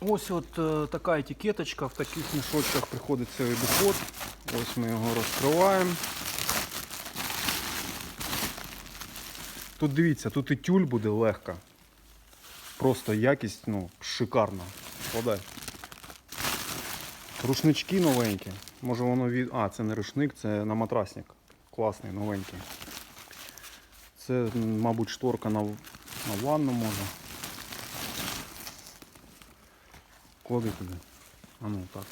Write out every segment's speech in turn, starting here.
Ось от е, така етикеточка в таких мішочках приходить цей обіход. Ось ми його розкриваємо. Тут дивіться, тут і тюль буде легка. Просто якість ну, шикарна. Подай. Рушнички новенькі. Може воно від. А, це не рушник, це на матрасник. Класний, новенький. Це, мабуть, шторка на, на ванну може. Клади туди. А ну так.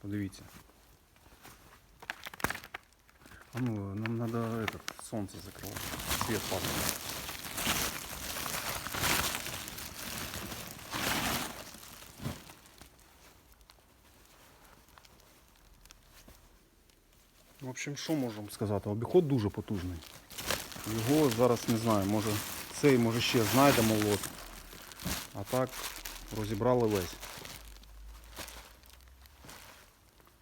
Подивіться. А ну, нам надо этот, солнце закрывать. Свет падает. В общем, що можемо сказати? Обіход дуже потужний. Його зараз не знаю, може цей, може ще знайдемо лот. А так розібрали весь.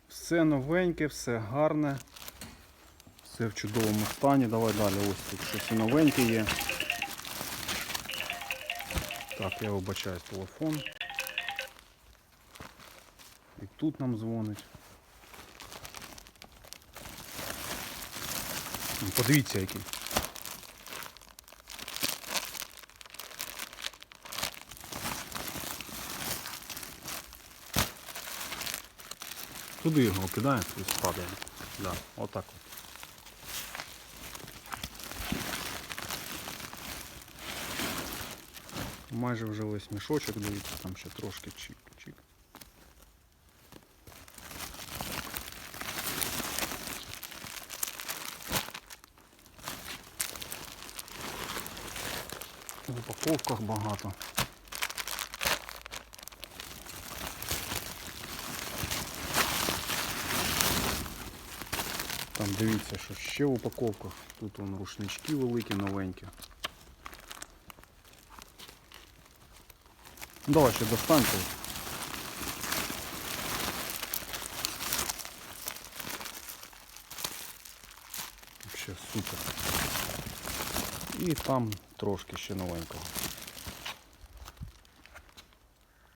Все новеньке, все гарне. Все в чудовому стані. Давай далі. Ось тут щось новеньке є. Так, я вибачаюсь, телефон. І тут нам дзвонить. Ну, Подивіться який. Туди його кидаємо, і спадає. Да, отак от. Майже вже весь мішочок, дивіться, там ще трошки чик-чик. В упаковках багато. Там дивіться, що ще в упаковках. Тут вон рушнички великі, новенькі. Ну, Давай ще достаньте. Вообще супер. І там трошки ще новенького.